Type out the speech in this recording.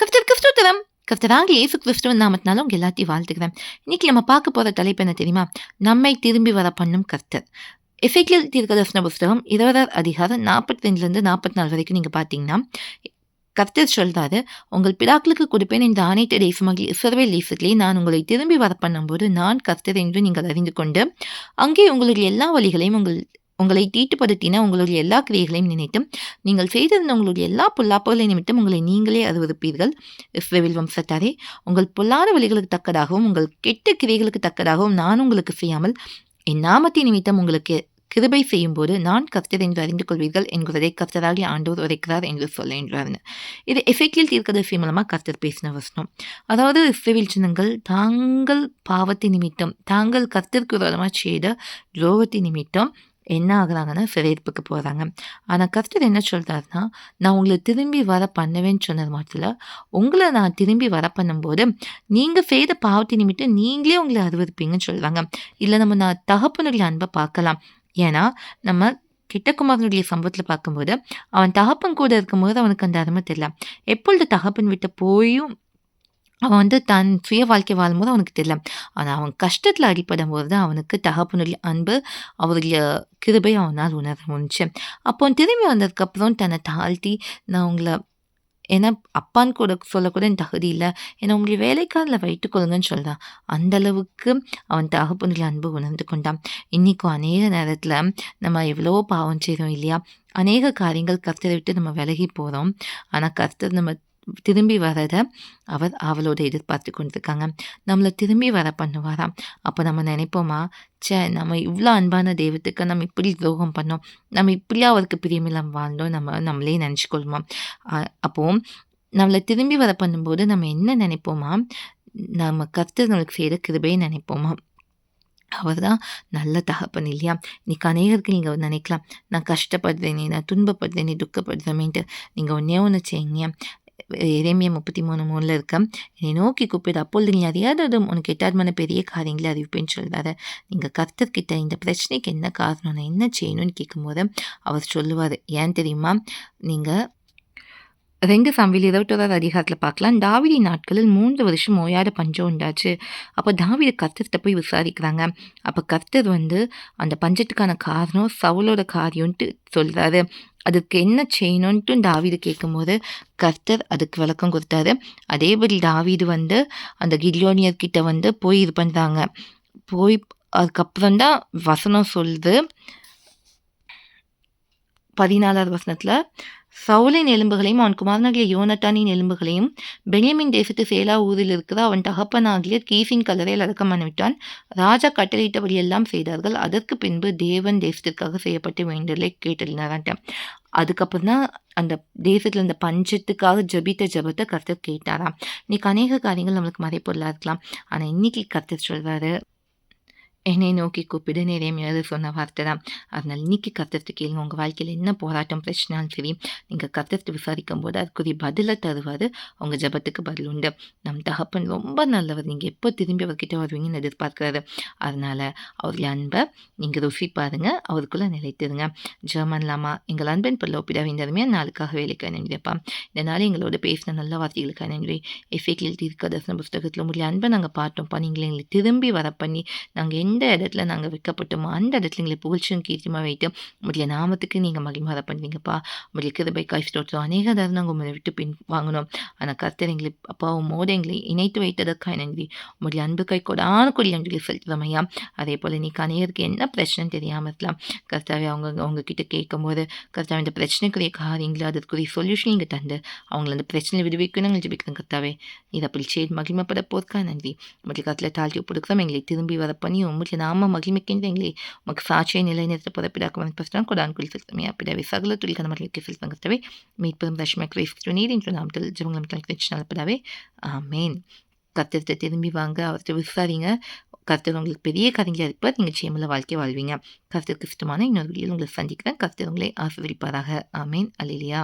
கர்த்தருக்கு ஸ்தோத்திரம் கர்த்தராக இயேசு கிறிஸ்துவின் நாமத்தினாலும் உங்கள் எல்லாத்தையும் வாழ்த்துக்கிறேன் இன்னைக்கு நம்ம பார்க்க போகிற தலைப்பு என்ன தெரியுமா நம்மை திரும்பி வர பண்ணும் கர்த்தர் எஃபெக்டில் தீர்க்கதர்சன புஸ்தகம் இருபதாம் அதிகாரம் நாற்பத்தி ரெண்டுலேருந்து நாற்பத்தி நாலு வரைக்கும் நீங்கள் பார்த்தீங்கன்னா கர்த்தர் சொல்கிறாரு உங்கள் பிதாக்களுக்கு கொடுப்பேன் இந்த அனைத்து தேசமாக இஸ்ரவேல் தேசத்திலே நான் உங்களை திரும்பி வர பண்ணும்போது நான் கர்த்தர் என்று நீங்கள் அறிந்து கொண்டு அங்கே உங்களுடைய எல்லா வழிகளையும் உங்கள் உங்களை தீட்டுப்படுத்தின உங்களுடைய எல்லா கிரியைகளையும் நினைத்தும் நீங்கள் செய்திருந்த உங்களுடைய எல்லா பொல்லாப்புகளை நிமித்தம் உங்களை நீங்களே அறிவிப்பீர்கள் இஸ்ரவேல் வம்சத்தாரே உங்கள் பொல்லாத வழிகளுக்கு தக்கதாகவும் உங்கள் கெட்ட கிரியைகளுக்கு தக்கதாகவும் நான் உங்களுக்கு செய்யாமல் என் நாமத்தை நிமித்தம் உங்களுக்கு கிருபை செய்யும்போது நான் கர்த்தர் என்று அறிந்து கொள்வீர்கள் என்கிறதை கர்த்தராகி ஆண்டோர் உரைக்கிறார் என்று சொல்லுகின்றார் இது எஃபெக்டில் தீர்க்கதரிசி மூலமாக கர்த்தர் பேசின வசனம். அதாவது இஸ்ரேல் சின்னங்கள் தாங்கள் பாவத்தை நிமித்தம் தாங்கள் கர்த்தருக்கு விரோதமாக செய்த துரோகத்தை நிமித்தம் என்ன ஆகுறாங்கன்னா சிறையிருப்புக்கு போகிறாங்க ஆனால் கர்த்தர் என்ன சொல்கிறாருன்னா நான் உங்களை திரும்பி வர பண்ணுவேன்னு சொன்னது மாத்திர உங்களை நான் திரும்பி வர பண்ணும்போது நீங்கள் செய்த பாவத்தை நிமித்தம் நீங்களே உங்களை அறிவிப்பீங்கன்னு சொல்கிறாங்க இல்லை நம்ம நான் தகப்பனுடைய அன்பை பார்க்கலாம். ஏன்னா நம்ம கிட்டக்குமாரனுடைய சம்பவத்தில் பார்க்கும்போது அவன் தகப்பன் கூட இருக்கும்போது அவனுக்கு அந்த அருமை தெரியல. எப்பொழுது தகப்பன் விட்டு போயும் அவன் வந்து தன் சுய வாழ்க்கை வாழும்போது அவனுக்கு தெரியல. ஆனால் அவன் கஷ்டத்தில் அடிப்படும் போது தான் அவனுக்கு தகப்பனுடைய அன்பு அவருடைய கிருபை அவனால் உணர முடிஞ்சு. அப்போ திரும்பி வந்ததுக்கப்புறம் தன்னை தாழ்த்தி நான் உங்களை ஏன்னா அப்பான்னு கூட சொல்லக்கூட என் தகுதி இல்லை. ஏன்னா உங்களுடைய வேலைக்காரில் வைத்துக்கொள்ளுங்கன்னு சொல்கிறான் அந்த அளவுக்கு அவன் தகப்பனுடைய அன்பு உணர்ந்து கொண்டான். இன்றைக்கும் அநேக நேரத்தில் நம்ம எவ்வளோ பாவம் செய்கிறோம் இல்லையா? அநேக காரியங்கள் கர்த்தரை விட்டு நம்ம விலகி போகிறோம் ஆனால் கர்த்தர் நம்ம திரும்பி வரதை அவர் அவளோட எதிர்பார்த்து கொண்டிருக்காங்க. நம்மளை திரும்பி வர பண்ணுவாராம் அப்போ நம்ம நினைப்போமா? சே நம்ம இவ்வளோ அன்பான தெய்வத்துக்கு நம்ம இப்படி துரோகம் பண்ணோம். நம்ம இப்படியா அவருக்கு பிரியமில்லாம் வாழ்ந்தோம் நம்ம நம்மளே நினச்சிக்கொள்வோம். அப்போ நம்மளை திரும்பி வர பண்ணும்போது நம்ம என்ன நினைப்போமா? நம்ம கர்த்தர் நம்மளுக்கு செய்கிற கிருபையை நினைப்போமா? அவர் தான் நல்ல தகப்பன் இல்லையா? இன்னைக்கு அநேகருக்கு நீங்கள் நினைக்கலாம். நான் கஷ்டப்படுறேனே நான் துன்பப்படுறேனே துக்கப்படுறேன்ட்டு நீங்கள் ஒன்றே ஒன்று செய்யுங்க. இறைமைய முப்பத்தி மூணு மூணில் இருக்க. என்னை நோக்கி கூப்பிடு அப்பொழுது நீ அறியாததும் உனக்கு எட்டாதமான பெரிய காரியங்களை அறிவிப்பேன்னு சொல்கிறாரு நீங்கள் கர்த்தர்கிட்ட இந்த பிரச்சனைக்கு என்ன காரணம்? நான் என்ன செய்யணும்னு கேட்கும்போது அவர் சொல்லுவார் ஏன் தெரியுமா? நீங்கள் ரெண்டு சாம்பியில் இருபத்தோராவது அதிகாரத்தில் பார்க்கலாம். தாவிதி நாட்களில் மூன்று வருஷம் ஓயாத பஞ்சம் உண்டாச்சு. அப்போ தாவித கர்த்தர்கிட்ட போய் விசாரிக்கிறாங்க. அப்போ கர்த்தர் வந்து அந்த பஞ்சத்துக்கான காரணம் சவுலோட காரியம்ன்ட்டு சொல்கிறாரு அதுக்கு என்ன செய்யணும்ன்ட்டு தாவீது கேட்கும்போது கர்த்தர் அதுக்கு விளக்கம் கொடுத்தாரு. அதேபடி தாவீது வந்து அந்த கில்யோனியர்கிட்ட வந்து போய் இது பண்ணுறாங்க போய் அதுக்கப்புறம் தான் வசனம் சொல்லுது. பதினாலாவது வசனத்தில் சவுலின் எலும்புகளையும் அவன் குமாரனாகிய யோனட்டானின் எலும்புகளையும் பெனியமின் தேசத்து சேலா ஊரில் இருக்கிற அவன் தகப்பனாகிய கீசின் கலரையில் அடக்கம் பண்ணிவிட்டான். ராஜா கட்டளையிட்டபடியெல்லாம் செய்தார்கள். அதற்கு பின்பு தேவன் தேசத்திற்காக செய்யப்பட்ட வேண்டுதலை கேட்டிருந்தாரான்ட்ட அதுக்கப்புறம் தான் அந்த தேசத்தில் இந்த பஞ்சத்துக்காக ஜபித்த ஜபத்தை கருத்து கேட்டாராம். இன்னைக்கு அநேக காரியங்கள் நம்மளுக்கு மறைப்பொருளாக இருக்கலாம். ஆனால் இன்னைக்கு கருத்து சொல்கிறாரு என்னை நோக்கி கூப்பிடு நிறைமையாது சொன்ன வார்த்தை தான் அதனால் இன்னைக்கு கத்தத்து கேளுங்க உங்கள் வாழ்க்கையில் என்ன போராட்டம் பிரச்சனாலும் சரி நீங்கள் கத்தத்து விசாரிக்கும் போது அதுக்குரிய பதிலை தருவார் உங்கள் ஜபத்துக்கு பதில் உண்டு நம் தகப்பன் ரொம்ப நல்லவர் நீங்கள் எப்போ திரும்பி அவர்கிட்ட வருவீங்கன்னு எதிர்பார்க்குறாரு அதனால் அவருடைய அன்பை நீங்கள் ருசி பாருங்கள் அவருக்குள்ளே நிலைத்துருங்க ஜெர்மன்லாமா எங்கள் அன்பின் பிள்ளை ஒப்பிடாவிந்ததுமே நாளுக்காக வேலைக்கு நன்றிப்பா இந்த நாள் எங்களோட பேசின நல்ல வார்த்தைகளுக்காக நன்றி எஃபெக்டில் தீர்க்க தர்சன புஸ்தகத்தில் உங்களுடைய அன்பை நாங்கள் பார்த்தோம்ப்பா நீங்களே எங்களை திரும்பி வர பண்ணி நாங்கள் எந்த இடத்துல நாங்கள் வைக்கப்பட்டோமோ? அந்த இடத்துல எங்களை புகழ்ச்சியும் கீர்த்தியமாக வைத்து உங்களுடைய நாமத்துக்கு நீங்கள் மகிமாத பண்ணுவீங்கப்பா. உங்களுடைய கிருபை காய் அநேக தரம் நாங்கள் உங்களை விட்டு பின் வாங்கணும் ஆனால் கர்த்தர் எங்களை அப்பா உமோடு எங்களை இணைத்து வைத்ததற்காக நன்றி. உங்களுடைய அன்பு கை கொடான கொடி நன்றி செலுத்துவோம் ஐயா. அதே போல் இன்னைக்கு அநேகருக்கு என்ன பிரச்சனைன்னு தெரியாமல் இருக்கலாம். கர்த்தாவை அவங்க அவங்கக்கிட்ட கேட்கும்போது கர்த்தாவை இந்த பிரச்சனைக்குரிய காரியங்களை அதற்குரிய சொல்யூஷன் நீங்கள் தந்து. அவங்கள அந்த பிரச்சனை விடுவிக்கணும் ஜெபிக்கிறேன் கர்த்தாவே. இதை அப்படி செய்து மகிமைப்பட போதுக்கா நன்றி. உங்களுடைய கருத்தில் தாழ்த்தி கொடுக்குறோம் எங்களை திரும்பி வர பண்ணி jina magħil mikkien li ma kifaċi ni lejn jitri poda pida kuman pastan kodan kull fil tamija pida bi sagla tuli kana marli kifil tanga tabi mit pidam dash mek rif truni din tunam til jumung lam tank tichna pida bi amen கத்தர் தத்திரும் வாங்க அவர்கிட்ட விசாரிங்க கர்த்தர் உங்களுக்கு பெரிய கதைஞர் இருப்பார் நீங்கள் ஜெயமுள்ள வாழ்க்கை வாழ்வீங்க கர்த்தர் கிறிஸ்துமான இன்னொரு வீடியோ உங்களை சந்திக்கிறேன் கர்த்தர் உங்களை ஆசிரியப்பாராக ஆமேன் அலிலியா